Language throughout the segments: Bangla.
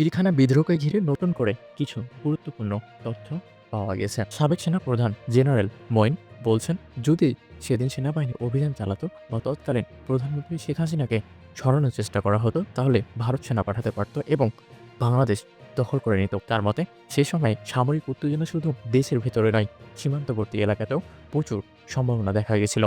পিলখানা বিদ্রোহকে ঘিরে নতুন করে কিছু গুরুত্বপূর্ণ তথ্য পাওয়া গেছে। সাবেক সেনা প্রধান জেনারেল মঈন বলছেন, যদি সেদিন সেনাবাহিনী অভিযান চালাতো বা তৎকালীন প্রধানমন্ত্রী শেখ হাসিনাকে সরানোর চেষ্টা করা হতো, তাহলে ভারত সেনা পাঠাতে পারত এবং বাংলাদেশ দখল করে নিত। তার মতে, সে সময় সামরিক উত্তেজনা শুধু দেশের ভেতরে নয়, সীমান্তবর্তী এলাকাতেও প্রচুর সম্ভাবনা দেখা গেছিল।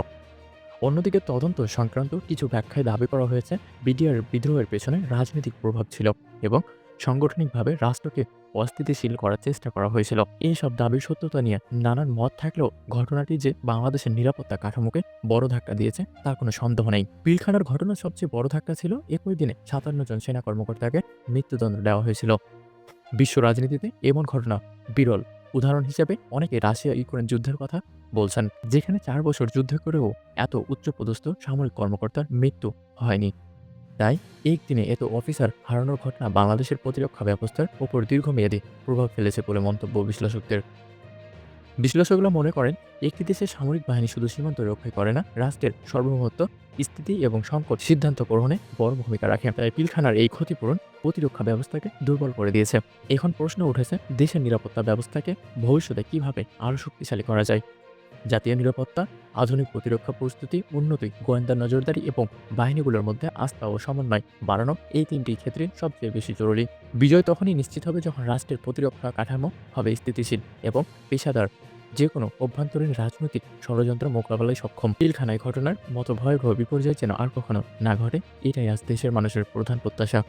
অন্যদিকে তদন্ত সংক্রান্ত কিছু ব্যাখ্যায় দাবি করা হয়েছে, বিডিআর বিদ্রোহের পেছনে রাজনৈতিক প্রভাব ছিল এবং সাংগঠনিকভাবে রাষ্ট্রকে অস্থিতিশীল করার চেষ্টা করা হয়েছিল। এইসব দাবির সত্যতা নিয়ে নানান মত থাকলেও ঘটনাটি যে বাংলাদেশের নিরাপত্তা কাঠামোকে বড় ধাক্কা দিয়েছে, তার কোনো সন্দেহ নেই। পিলখানার ঘটনা সবচেয়ে বড় ধাক্কা ছিল একই দিনে সাতান্ন জন সেনা কর্মকর্তাকে মৃত্যুদণ্ড দেওয়া হয়েছিল। বিশ্ব রাজনীতিতে এমন ঘটনা বিরল। উদাহরণ হিসেবে অনেকে রাশিয়া ইউক্রেন যুদ্ধের কথা বলছেন, যেখানে চার বছর যুদ্ধ করেও এত উচ্চপদস্থ সামরিক কর্মকর্তার মৃত্যু হয়নি। তাই একদিনে এত অফিসার হারানোর ঘটনা বাংলাদেশের প্রতিরক্ষা ব্যবস্থার ওপর দীর্ঘমেয়াদী প্রভাব ফেলেছে বলে মন্তব্য বিশ্লেষকদের। বিশ্লেষকরা মনে করেন, একটি দেশের সামরিক বাহিনী শুধু সীমান্ত রক্ষা করে না, রাষ্ট্রের সার্বভৌমত্ব স্থিতি এবং সংকট সিদ্ধান্ত গ্রহণে বড় ভূমিকা রাখে। তাই পিলখানার এই ক্ষতিপূরণ প্রতিরক্ষা ব্যবস্থাকে দুর্বল করে দিয়েছে। এখন প্রশ্ন উঠেছে, দেশের নিরাপত্তা ব্যবস্থাকে ভবিষ্যতে কীভাবে আরও শক্তিশালী করা যায়? জাতীয় নিরাপত্তা, আধুনিক প্রতিরক্ষা প্রস্তুতি, উন্নতি, গোয়েন্দা নজরদারি এবং বাহিনীগুলোর মধ্যে আস্থা ও সমন্বয় বাড়ানো এই তিনটি ক্ষেত্রে সবচেয়ে বেশি জরুরি। বিজয় তখনই নিশ্চিত হবে যখন রাষ্ট্রের প্রতিরক্ষা কাঠামো হবে স্থিতিশীল এবং পেশাদার। যে কোনো অভ্যন্তরীণ রাজনৈতিক ষড়যন্ত্র মোকাবেলায় সক্ষম। পিলখানায় ঘটনার মতো ভয়াবহ বিপর্যয় যেন আর কখনো না ঘটে, এটাই আজ দেশের মানুষের প্রধান প্রত্যাশা।